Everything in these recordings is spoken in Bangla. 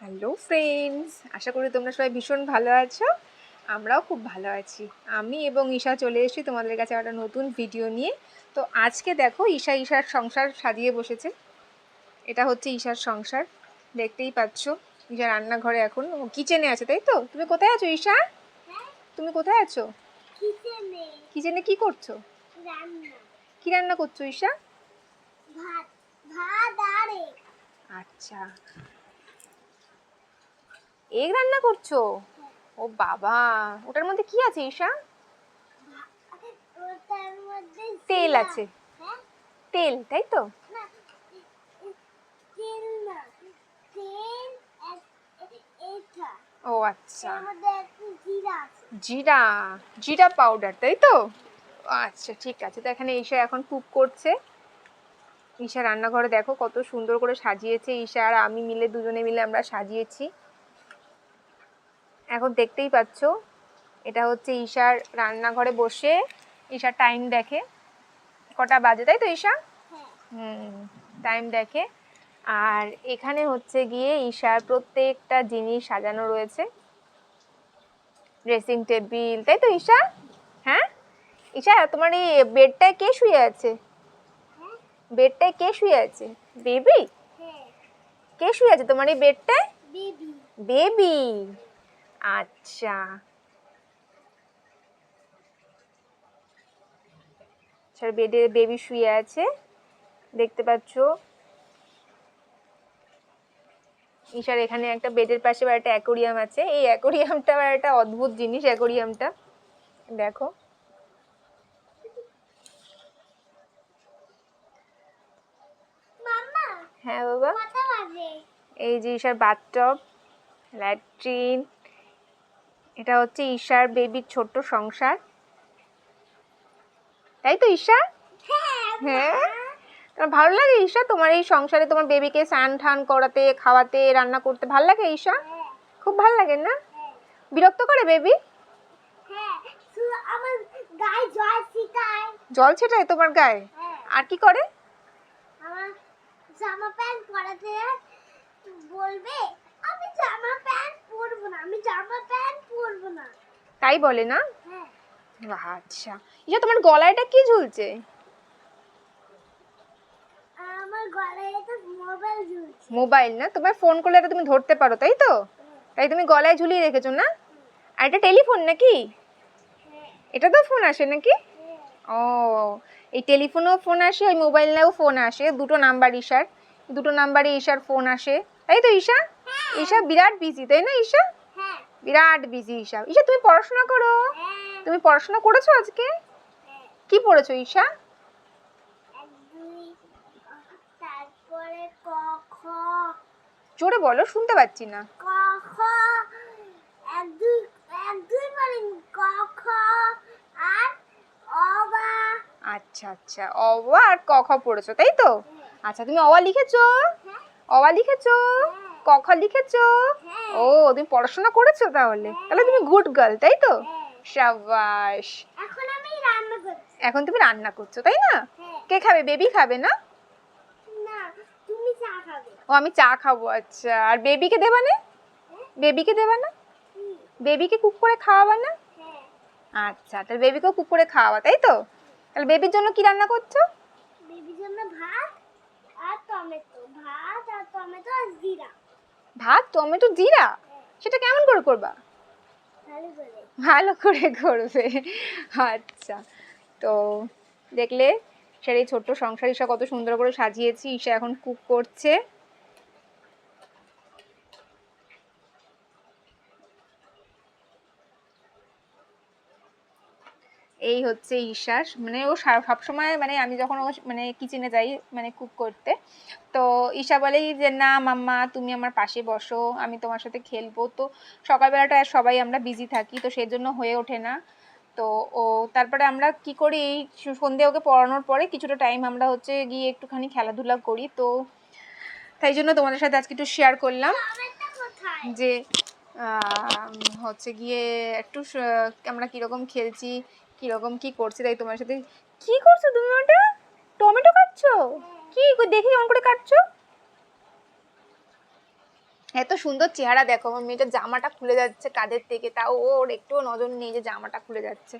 হ্যালো ফ্রেন্ডস আশা করি তোমরা সবাই ভীষণ ভালো আছো। আমরাও খুব ভালো আছি। আমি এবং ঈশা চলে এসেছি তোমাদের কাছে একটা নতুন ভিডিও নিয়ে। তো আজকে দেখো ঈশা ঈশার সংসার সাজিয়ে বসেছে। এটা হচ্ছে ঈশার সংসার। দেখতেই পাচ্ছ ঈশা রান্নাঘরে এখন। ও কিচেনে আছে তাই তো? তুমি কোথায় আছো ঈশা? তুমি কোথায় আছো? কিচেনে কি করছ? কি রান্না করছ ঈশা? আচ্ছা। এগ রান্না করছ? ও বাবা, ওটার মধ্যে কি আছে ঈশা? তেল আছে। তেল, তাই তো? ও আচ্ছা। জিরা জিরা পাউডার তাই তো? আচ্ছা ঠিক আছে। তো এখানে ঈশা এখন কুক করছে। ঈশা রান্নাঘরে দেখো কত সুন্দর করে সাজিয়েছে ঈশা আর আমি মিলে দুজনে মিলে আমরা সাজিয়েছি। এখন দেখতেই পাচ্ছো এটা হচ্ছে ঈশার রান্নাঘরে বসে ঈশা টাইম দেখে। কটা বাজে তাই তো ঈশা? হুম টাইম দেখে। আর এখানে হচ্ছে গিয়ে ঈশার প্রত্যেকটা জিনিস সাজানো রয়েছে। ড্রেসিং টেবিল তাই তো ঈশা? হ্যাঁ? ঈশা তোমার এই বেডটায় কে শুয়ে আছে? বেডটায় কে শুয়ে আছে? বেবি? হ্যাঁ। কে শুয়ে আছে তোমার এই বেডটায়? বেবি। বেবি। আচ্ছা। আচ্ছা বেডে বেবি শুয়ে আছে দেখতে পাচ্ছ। ঈশার এখানে একটা বেডের পাশে আবার একটা অ্যাকোরিয়াম আছে। এই অ্যাকোরিয়ামটা আবার একটা অদ্ভুত জিনিস অ্যাকোরিয়ামটা। দেখো। হ্যাঁ বাবা। এই যে ঈশার বাথটব ল্যাট্রিন এটা হচ্ছে ঈশার বেবির ছোট্ট সংসার। তাই তো, ঈশা? হ্যাঁ। তোমার ভালো লাগে, ঈশা? তোমার এই সংসারে তোমার বেবিকে স্নান ঠান করাতে, খাওয়াতে, রান্না করতে ভালো লাগে, ঈশা? খুব ভালো লাগে না? বিরক্ত করে বেবি জল ছিটায় তোমার গায়ে? আর কি করে? বলবে, আমি জামা প্যান্ট পরবো না, আমি জামা প্যান্ট তাই বলে না? হ্যাঁ। আচ্ছা। ঈশা তোমার গলায়টা কি ঝুলছে? আমার গলায় মোবাইল ঝুলছে। মোবাইল না? তোমার ফোন করলে এটা তুমি ধরতে পারো তাই তো? তাই তুমি গলায় ঝুলিয়ে রেখেছো না? আর এটা টেলিফোন নাকি? হ্যাঁ। এটা তো ফোন আসে নাকি? হ্যাঁ। ও এই টেলিফোনেও ফোন আসে ওই মোবাইলেও ফোন আসে। দুটো নাম্বার ঈশার। দুটো নাম্বারে ঈশার ফোন আসে। তাই তো ঈশা? ঈশা বিরাট বিজি তাই না ঈশা? হ্যাঁ বিরাট বিজি ঈশা। ঈশা তুমি পড়াশোনা করো। হ্যাঁ। তুমি পড়াশোনা করেছ আজকে? হ্যাঁ। কি পড়েছো ঈশা? জোরে বলো শুনতে পাচ্ছি না। আচ্ছা আচ্ছা অবা আর ক খ পড়েছো তাই তো? আচ্ছা তুমি অবা লিখেছো? হ্যাঁ। অবা লিখেছো? ক খ লিখেছো? হ্যাঁ। ও তুমি পড়াশোনা করেছ তাহলে? তাহলে তুমি গুড গার্ল তাই তো? হ্যাঁ। সাবাস। এখন আমি রান্না করছি। এখন তুমি রান্না করছ তাই না? হ্যাঁ। কে খাবে বেবি খাবে না? ও আমি চা খাব আচ্ছা। আর বেবিকে দেবা না? বেবিকে দেবা না? বেবিকে কুক করে খাওয়াবা না? হ্যাঁ। আচ্ছা তাহলে বেবিকেও কুক করে খাওয়াবা তাই তো? তাহলে বেবির জন্য কি রান্না করছ? বেবির জন্য ভাত আর টমেটো। ভাত আর টমেটো আর জিরা। ভাত টমেটো জিরা সেটা কেমন করে করবা? ভালো করে। করবে। আচ্ছা। তো দেখলে সেটা এই ছোট্ট সংসার ঈশা কত সুন্দর করে সাজিয়েছি ঈশা এখন কুক করছে। এই হচ্ছে ঈশার। মানে ও সবসময় মানে আমি যখন ও মানে কিচেনে যাই মানে কুক করতে তো ঈশা বলেই যে না মাম্মা তুমি আমার পাশে বসো আমি তোমার সাথে খেলব। তো সকালবেলাটা সবাই আমরা বিজি থাকি তো সেজন্য হয়ে ওঠে না। তো ও তারপরে আমরা কি করি এই সন্ধে ওকে পড়ানোর পরে কিছুটা টাইম আমরা হচ্ছে গিয়ে একটুখানি খেলাধুলা করি। তো তাই জন্য তোমাদের সাথে আজকে একটু শেয়ার করলাম যে হচ্ছে গিয়ে একটু আমরা কীরকম খেলছি কীরকম কি করছি তাই তোমার সাথে? কি করছ তুমি ওটা? টমেটো কাটছো? কি? দেখি কেমন করে কাটছো। এত সুন্দর চেহারা দেখো, আমার মেয়েটার জামাটা খুলে যাচ্ছে কাদের থেকে, তাও ওর একটুও নজর নেই যে জামাটা খুলে যাচ্ছে।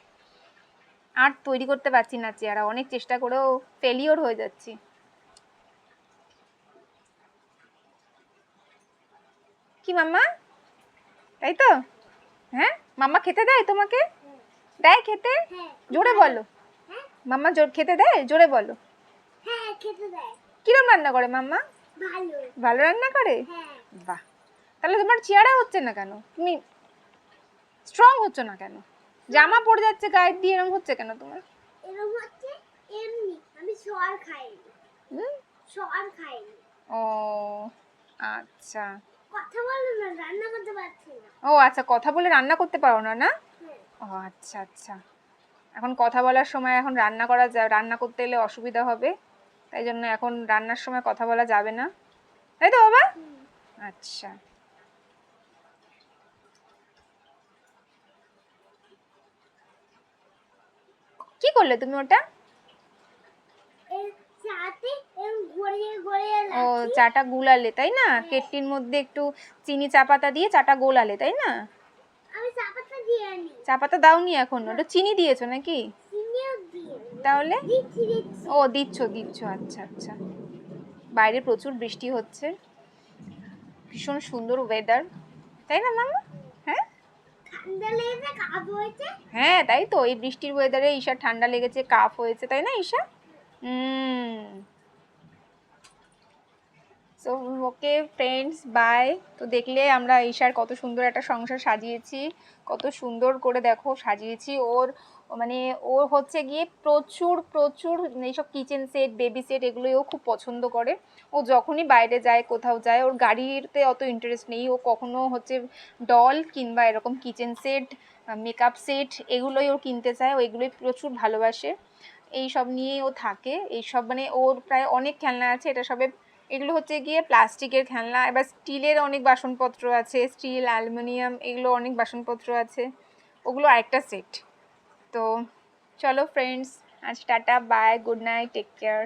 আর তৈরি করতে পারছি না চেহারা, অনেক চেষ্টা করেও ফেলিওর হয়ে যাচ্ছি। কি মাম্মা? তাই তো? হ্যাঁ? মাম্মা খেতে দেয় তোমাকে? দেয় খেতে? জোরে বলো। মাম্মা জোর খেতে দেয়? জোরে বলো। হ্যাঁ কিরম রান্না করে মাম্মা? ভালো রান্না করে? বাহ। তাহলে তোমার চেয়ারা হচ্ছে না কেন? তুমি স্ট্রং হচ্ছ না কেন? জামা পড়ে যাচ্ছে গায়ে দিয়ে এরকম হচ্ছে কেন তোমার? এরকম হচ্ছে এমনি আমি সর খাইনি হুম? সর খাইনি ও আচ্ছা। কথা বলো না রান্না করতে পারছি না। ও আচ্ছা কথা বলে রান্না করতে পারো না না? ও আচ্ছা আচ্ছা। এখন কথা বলার সময় এখন রান্না করা যা রান্না করতে এলে অসুবিধা হবে। তাই জন্য এখন রান্নার সময় কথা বলা যাবে না। তাই তো বাবা? আচ্ছা। কি করলে তুমি ওটা? ও চাটা গুলালে তাই না? কেটলির মধ্যে একটু চিনি চা পাতা দিয়ে চাটা গোলালে তাই না আমি চাপাতা দিয়ে আনি চা পাতা দাওনি এখন? ওটা চিনি দিয়েছ নাকি? তাহলে? ও দিচ্ছ দিচ্ছ। আচ্ছা আচ্ছা। বাইরে প্রচুর বৃষ্টি হচ্ছে। ভীষণ সুন্দর ওয়েদার তাই না মামা? হ্যাঁ? হ্যাঁ তাই তো। এই বৃষ্টির ওয়েদারে ঈশার ঠান্ডা লেগেছে কাফ হয়েছে। তাই না ঈশা? হুম। সো ওকে ফ্রেন্ডস বাই তো দেখলে আমরা ঈশার কত সুন্দর একটা সংসার সাজিয়েছি, কত সুন্দর করে দেখো সাজিয়েছি। ওর মানে ওর হচ্ছে গিয়ে প্রচুর প্রচুর এইসব কিচেন সেট বেবি সেট এগুলোই ও খুব পছন্দ করে। ও যখনই বাইরে যায়, কোথাও যায়, ওর গাড়িতে অত ইন্টারেস্ট নেই। ও কখনো হচ্ছে ডল কিংবা এরকম কিচেন সেট মেকআপ সেট এগুলোই ও কিনতে চায়। ও এগুলোই প্রচুর ভালোবাসে। এই সব নিয়েই ও থাকে। এই সব মানে ওর প্রায় অনেক খেলনা আছে। এটা সবে এগুলো হচ্ছে গিয়ে প্লাস্টিকের খেলনা, এবার স্টিলের অনেক বাসনপত্র আছে, স্টিল, অ্যালুমিনিয়াম, এগুলো অনেক বাসনপত্র আছে, ওগুলো আরেকটা সেট। তো চলো ফ্রেন্ডস আজ tata bye good night take care